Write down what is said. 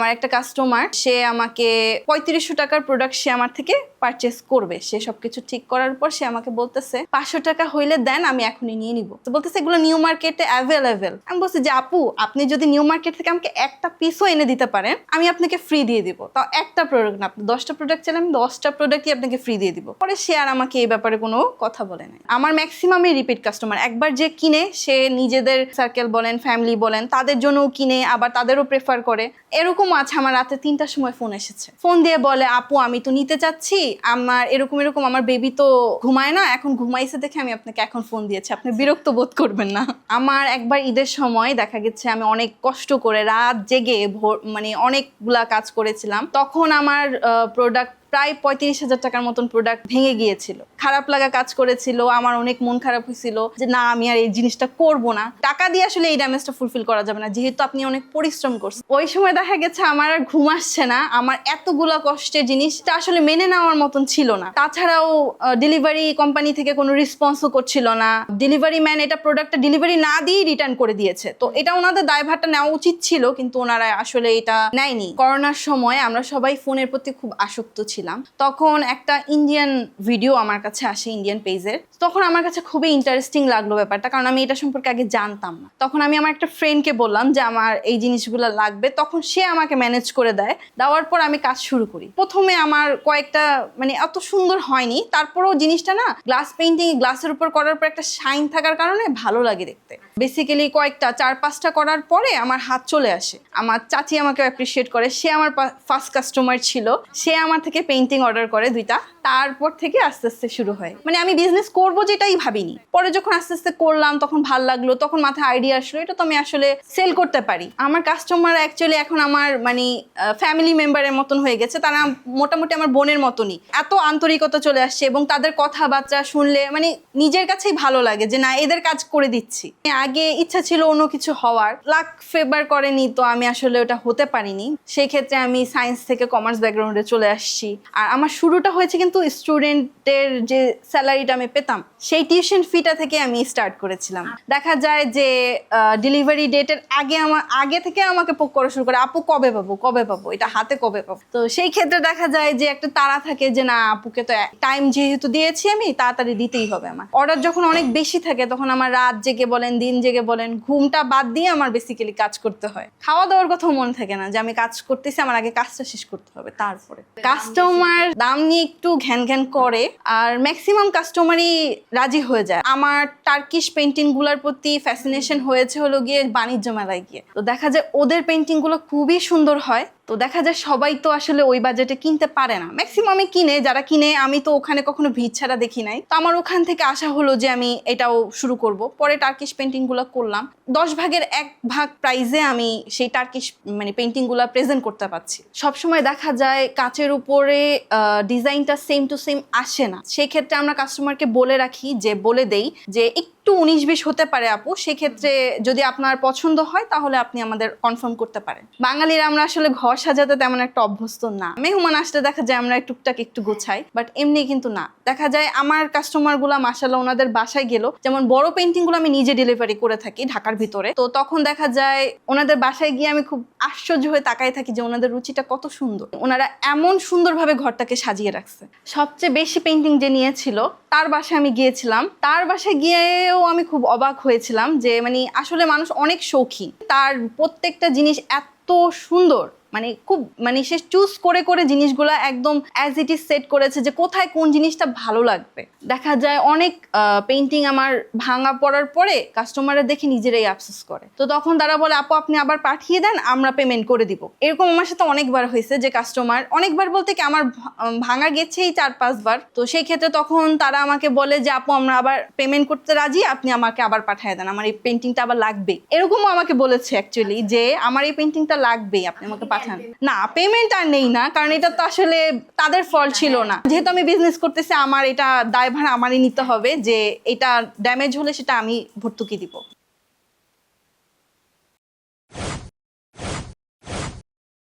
আমার একটা কাস্টমার সে আমাকে পঁয়ত্রিশশো টাকার প্রোডাক্ট সে আমার থেকে পারচেস করবে। সে সবকিছু ঠিক করার পর সে আমাকে বলতেছে, পাঁচশো টাকা হইলে দেন, আমি এখনই নিয়ে নিব। তো বলতেছে, এগুলো নিউ মার্কেটে অ্যাভেলেবেল আমি বলছি যে, আপু, আপনি যদি নিউ মার্কেট থেকে আমাকে একটা পিসও এনে দিতে পারেন, আমি আপনাকে ফ্রি দিয়ে দিব। তাও একটা প্রোডাক্ট না, আপনি দশটা প্রোডাক্ট চাইলে আমি দশটা প্রোডাক্টই আপনাকে ফ্রি দিয়ে দিব। পরে সে আর আমাকে এই ব্যাপারে কোনো কথা বলে নাই। আমার ম্যাক্সিমামই রিপিট কাস্টমার একবার যে কিনে, সে নিজেদের সার্কেল বলেন ফ্যামিলি বলেন, তাদের জন্যও কিনে, আবার তাদেরও প্রেফার করে। এরকম আছে, আমার রাতে তিনটার সময় ফোন এসেছে। ফোন দিয়ে বলে, আপু, আমি তো নিতে চাচ্ছি। আমার, এরকম এরকম আমার বেবি তো ঘুমায় না, এখন ঘুমাইছে দেখে আমি আপনাকে এখন ফোন দিয়েছি। আপনি বিরক্ত বোধ করবেন না। আমার একবার ঈদের সময় দেখা গেছে, আমি অনেক কষ্ট করে রাত জেগে ভোর মানে অনেকগুলা কাজ করেছিলাম। তখন আমার প্রোডাক্ট প্রায় পঁয়ত্রিশ হাজার টাকার মতন প্রোডাক্ট ভেঙে গিয়েছিল। খারাপ লাগা কাজ করেছিল, আমার অনেক মন খারাপ হয়েছিল যে না, আমি আর এই জিনিসটা করব না। টাকা দিয়ে আসলে এই ড্যামেজটা ফুলফিল করা যাবে না, যেহেতু আপনি অনেক পরিশ্রম করছেন। ওই সময় দেখা গেছে আমার আর ঘুম আসছে না, আমার এতগুলা কষ্টের জিনিসটা আসলে মেনে নেওয়ার মতন ছিল না। তাছাড়াও ডেলিভারি কোম্পানি থেকে কোনো রেসপন্সও করছিল না। ডেলিভারি ম্যান এটা প্রোডাক্টটা ডেলিভারি না দিয়েই রিটার্ন করে দিয়েছে। তো এটা ওনাদের দায়ভারটা নেওয়া উচিত ছিল, কিন্তু ওনারা আসলে এটা নেয়নি। করোনার সময় আমরা সবাই ফোনের প্রতি খুব আসক্ত ছিলাম। তখন একটা ইন্ডিয়ান ভিডিও আমার কাছে আসে ইন্ডিয়ান পেজের তখন আমার কাছে খুবই ইন্টারেস্টিং লাগল ব্যাপারটা, কারণ আমি এটা সম্পর্কে আগে জানতাম না। তখন আমি আমার একটা ফ্রেন্ডকে বললাম যে, আমার এই জিনিসগুলো লাগবে। তখন সে আমাকে ম্যানেজ করে দেয়। দেওয়ার পর আমি কাজ শুরু করি। প্রথমে আমার কয়েকটা মানে এত সুন্দর হয়নি। তারপরেও জিনিসটা না গ্লাস পেইন্টিং গ্লাসের উপর করার পর একটা শাইন থাকার কারণে ভালো লাগে দেখতে। বেসিক্যালি কয়েকটা, চার পাঁচটা করার পরে আমার হাত চলে আসে। আমার চাচি আমাকে অ্যাপ্রিসিয়েট করে। সে আমার ফার্স্ট কাস্টমার ছিল। সে আমার থেকে পেইন্টিং অর্ডার করে দুইটা। তারপর থেকে আস্তে আস্তে শুরু হয়। মানে আমি বিজনেস করব যেটাই ভাবিনি। পরে যখন আস্তে আস্তে করলাম, তখন ভালো লাগল, তখন মাথায় আইডিয়া আসলো, এটা তো আমি আসলে সেল করতে পারি। আমার কাস্টমার অ্যাকচুয়ালি এখন আমার মানে ফ্যামিলি মেম্বারের মতন হয়ে গেছে। তারা মোটামুটি আমার বোনের মতনই। এত আন্তরিকতা চলে আসছে এবং তাদের কথাবার্তা শুনলে মানে নিজের কাছেই ভালো লাগে যে, না, এদের কাজ করে দিচ্ছি। আগে ইচ্ছা ছিল অন্য কিছু হওয়ার। লাক ফেভার করেনি, তো আমি আসলে ওটা হতে পারিনি। সেই ক্ষেত্রে আমি সায়েন্স থেকে কমার্স ব্যাকগ্রাউন্ডে চলে আসছি। আর আমার শুরুটা হয়েছে কিন্তু স্টুডেন্টের যে স্যালারিটা আমি পেতাম, সেই টিউশন ফিটা থেকে আমি স্টার্ট করেছিলাম। দেখা যায় যে ডেলিভারি ডেটের আগে আমার আগে থেকে আমাকে পোক করা শুরু করে, আপু, কবে পাবো? কবে পাবো? এটা হাতে কবে পাবো? তো সেই ক্ষেত্রে দেখা যায় যে, একটা তাড়া থাকে যে, না, আপুকে তো টাইম যেহেতু দিয়েছি আমি, তাড়াতাড়ি দিতেই হবে আমার। অর্ডার যখন অনেক বেশি থাকে, তখন আমার রাত জেগে বলেন, দিন জেগে বলেন, ঘুমটা বাদ দিয়ে আমার বেসিক্যালি কাজ করতে হয়। খাওয়া দাওয়ার কথাও মনে থাকে না যে, আমি কাজ করতেছি, আমার আগে কাজটা শেষ করতে হবে তারপরে। কাস্টমার দাম নিয়ে একটু ঘ্যান ঘ্যান করে, আর ম্যাক্সিমাম কাস্টমারই রাজি হয়ে যায়। আমার টার্কিশ পেন্টিংগুলার প্রতি ফ্যাসিনেশন হয়েছে হলো গিয়ে বাণিজ্য মেলায় গিয়ে। তো দেখা যায় ওদের পেন্টিংগুলো খুবই সুন্দর হয়। তো দেখা যায় সবাই তো আসলে ওই বাজেটে কিনতে পারে না। ম্যাক্সিমামে কিনে, যারা কিনে, আমি তো ওখানে কখনো ভিড় ছাড়া দেখি নাই। তো আমার ওখান থেকে আশা হলো যে আমি এটাও শুরু করব। পরে টার্কিশ পেন্টিংগুলো করলাম। দশ ভাগের এক ভাগ প্রাইজে আমি সেই টার্কিশ মানে পেন্টিংগুলো প্রেজেন্ট করতে পারছি। সবসময় দেখা যায় কাচের উপরে ডিজাইনটা সেম টু সেম আসে না। সেই ক্ষেত্রে আমরা কাস্টমারকে বলে রাখি যে, বলে দেই যে, একটু উনিশ বিশ হতে পারে আপু, সেক্ষেত্রে যদি আপনার পছন্দ হয় তাহলে আপনি আমাদের কনফার্ম করতে পারেন। বাঙালিরা আমরা আসলে ঘর সাজাতে তেমন একটা অভ্যস্ত না। মেহমান আসলে দেখা যায় আমরা টুকটাক একটু গোছাই বাট এমনি কিন্তু না। দেখা যায় আমার কাস্টমারগুলো মাসাল্লাহ ওনাদের বাসায় গেল, যেমন বড় পেন্টিংগুলো আমি নিজে ডেলিভারি করে থাকি ঢাকার ভিতরে। তো তখন দেখা যায় ওনাদের বাসায় গিয়ে আমি খুব আশ্চর্য হয়ে তাকাই থাকি যে ওনাদের রুচিটা কত সুন্দর। ওনারা এমন সুন্দরভাবে ঘরটাকে সাজিয়ে রাখছে। সবচেয়ে বেশি পেন্টিং যে নিয়েছিল, তার বাসায় আমি গিয়েছিলাম। তার বাসায় গিয়েও আমি খুব অবাক হয়েছিলাম যে মানে আসলে মানুষ অনেক শৌখিন তার প্রত্যেকটা জিনিস এত সুন্দর। মানে খুব মানে সে চুজ করে করে জিনিসগুলো একদম অ্যাজ ইট ইজ সেট করেছে যে কোথায় কোন জিনিসটা ভালো লাগবে। দেখা যায় অনেক পেন্টিং আমার ভাঙা পড়ার পরে কাস্টমাররা দেখে নিজেরাই আফসোস করে। তো তখন তারা বলে, আপু, আপনি আবার পাঠিয়ে দেন, আমরা পেমেন্ট করে দিব। এরকম আমার সাথে অনেকবার হয়েছে যে কাস্টমার অনেকবার বলতে কি আমার ভাঙা গেছেই চার, পাঁচবার। তো সেই ক্ষেত্রে তখন তারা আমাকে বলে যে, আপু, আমরা আবার পেমেন্ট করতে রাজি, আপনি আমাকে আবার পাঠিয়ে দেন। আমার এই পেন্টিংটা আবার লাগবে এরকমও আমাকে বলেছে অ্যাকচুয়ালি যে, আমার এই পেন্টিংটা লাগবেই, আপনি আমাকে পাঠান। না পেমেন্ট আর নেই না কারণ এটা তো আসলে তাদের ফল ছিল না। যেহেতু আমি বিজনেস করতেছি আমার এটা দায়ভার আমারই নিতে হবে যে এটা ড্যামেজ হলে সেটা আমি ভর্তুকি দিব।